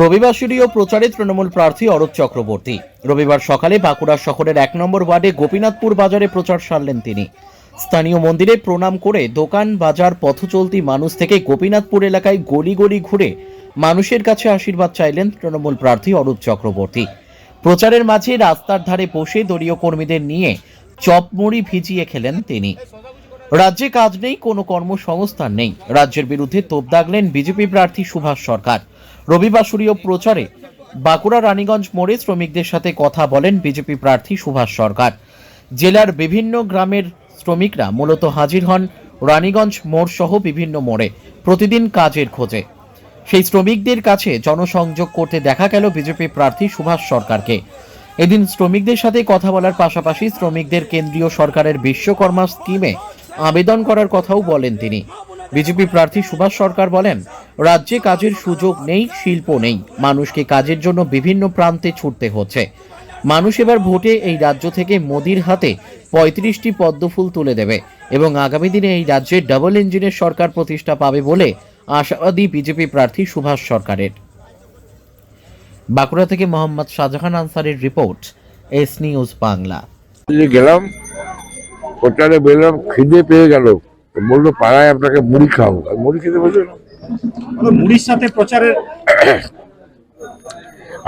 রবিবার সিডিও প্রচারে তৃণমূল প্রার্থী অরূপ চক্রবর্তী। রবিবার সকালে বাঁকুড়া শহরের এক নম্বর ওয়ার্ডে গোপীনাথপুর বাজারে প্রচার সারলেন তিনি। স্থানীয় মন্দিরে প্রণাম করে দোকান, বাজার পথ চলতি মানুষ থেকে গোপীনাথপুর এলাকায় গলি গলি ঘুরে মানুষের কাছে আশীর্বাদ চাইলেন তৃণমূল প্রার্থী অরূপ চক্রবর্তী। প্রচারের মাঝে রাস্তার ধারে বসে দলীয় কর্মীদের নিয়ে চপমুড়ি ভিজিয়ে খেলেন তিনি। রাজ্যে কাজ নেই, কোনো কর্মসংস্থান নেই। রাজ্যের বিরুদ্ধে তোপ দাগলেন বিজেপি প্রার্থী সুভাষ সরকার। রবিবার সূরীয় প্রচারে বাঁকুড়া রানীগঞ্জ মোড়ে শ্রমিকদের সাথে কথা বলেন বিজেপি প্রার্থী সুভাষ সরকার। জেলার বিভিন্ন গ্রামের শ্রমিকরা মূলত হাজির হন রানীগঞ্জ মোড় সহ বিভিন্ন মোড়ে প্রতিদিন কাজের খোঁজে। সেই শ্রমিকদের কাছে জনসংযোগ করতে দেখা গেল বিজেপি প্রার্থী সুভাষ সরকারকে। এদিন শ্রমিকদের সাথে কথা বলার পাশাপাশি শ্রমিকদের কেন্দ্রীয় সরকারের বিশ্বকর্মা স্কিমে আবেদন করার কথাও বলেন তিনি। বিজেপি প্রার্থী সুভাষ সরকার বলেন, রাজ্যে কাজের সুযোগ নেই, শিল্প নেই। মানুষকে কাজের জন্য বিভিন্ন প্রান্তে ছুটতে হচ্ছে। মানুষ এবার ভোটে এই রাজ্য থেকে মোদির হাতে পঁয়ত্রিশটি পদ্মফুল তুলে দেবে এবং আগামী দিনে এই রাজ্যে ডাবল ইঞ্জিনের সরকার প্রতিষ্ঠা পাবে বলে আশাবাদী বিজেপি প্রার্থী সুভাষ সরকারের। বাঁকুড়া থেকে মোহাম্মদ শাহজাহান আনসারের রিপোর্ট, এস নিউজ বাংলা। গেলাম হোটেলে বেরলাম খিদে পেয়ে গেল। বলল পাড়ায় আপনাকে মুড়ি খাও আর মুড়ি খেতে বলল মুড়ির সাথে প্রচারের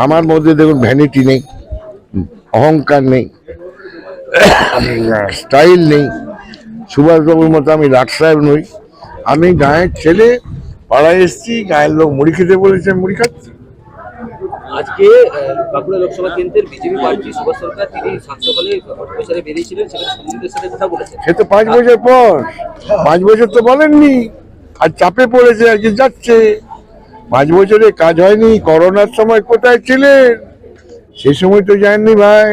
আমার মধ্যে দেখুন ভ্যানিটি নেই অহংকার নেই স্টাইল নেই। সুভাষবাবুর মতো আমি রাট সাহেব নই। আমি গায়ের ছেলে পাড়ায় এসছি গায়ের লোক মুড়ি খেতে বলেছে মুড়ি খাচ্ছি। আজকে বাঁকুড়া লোকসভা কেন্দ্রের বিজেপি প্রার্থী সুভাষ সরকার তিনি সকালে প্রচারে বেরিয়েছিলেন সেখানে শ্রমিকদের সাথে কথা বলেছেন। সে তো পাঁচ বছর পর। পাঁচ বছর তো বলেননি। আর চাপে পড়েছে আজকে যাচ্ছে। পাঁচ বছরে কাজ হয়নি করোনার সময় কোথায় ছিলেন? সে সময় তো যাননি ভাই।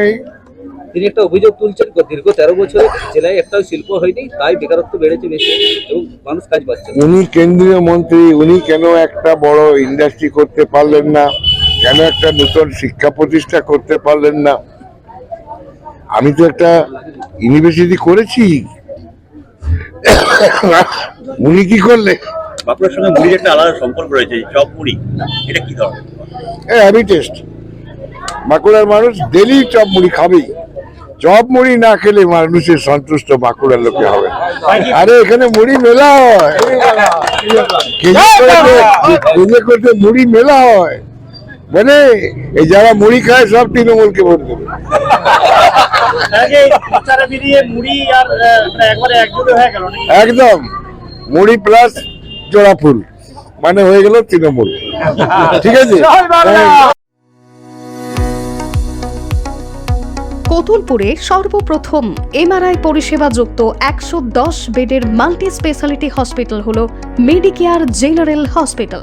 তিনি একটা অভিযোগ তুলছেন দীর্ঘ তেরো বছরে জেলায় একটাও শিল্প হয়নি তাই বেকারত্ব বেড়েছে বেশি এবং মানুষ কাজ পাচ্ছে উনি কেন্দ্রীয় মন্ত্রী উনি কেন একটা বড় ইন্ডাস্ট্রি করতে পারলেন না? কেন একটা নতুন শিক্ষা প্রতিষ্ঠা করতে পারলেন না? আমি তো একটা ইউনিভার্সিটি করেছি। উনি কি করলে বাঁকুড়ার সঙ্গে মুড়ির একটা আলাদা সম্পর্ক রয়েছে চপ মুড়ি। এটা কি ধরনের? হ্যাভি টেস্ট বাঁকুড়ার মানুষ ডেলি চপ মুড়ি খাবেই। চপ মুড়ি না খেলে মানুষের সন্তুষ্ট বাঁকুড়ার লোকে হবে। আরে এখানে মুড়ি মেলা হয়। করতে মুড়ি মেলা হয়। মানে এই যারা মুড়ি খায় সব তৃণমূলকে ভোট দেবে। মানে হয়ে? একদম। মুড়ি প্লাস জোড়া ফুল। মানে হয়ে গেল তৃণমূল। ঠিক আছে? কতুলপুরে সর্বপ্রথম এমআরআই পরিষেবা যুক্ত একশো দশ বেডের মাল্টি স্পেশালিটি হসপিটাল হল মেডিকেয়ার জেনারেল হসপিটাল।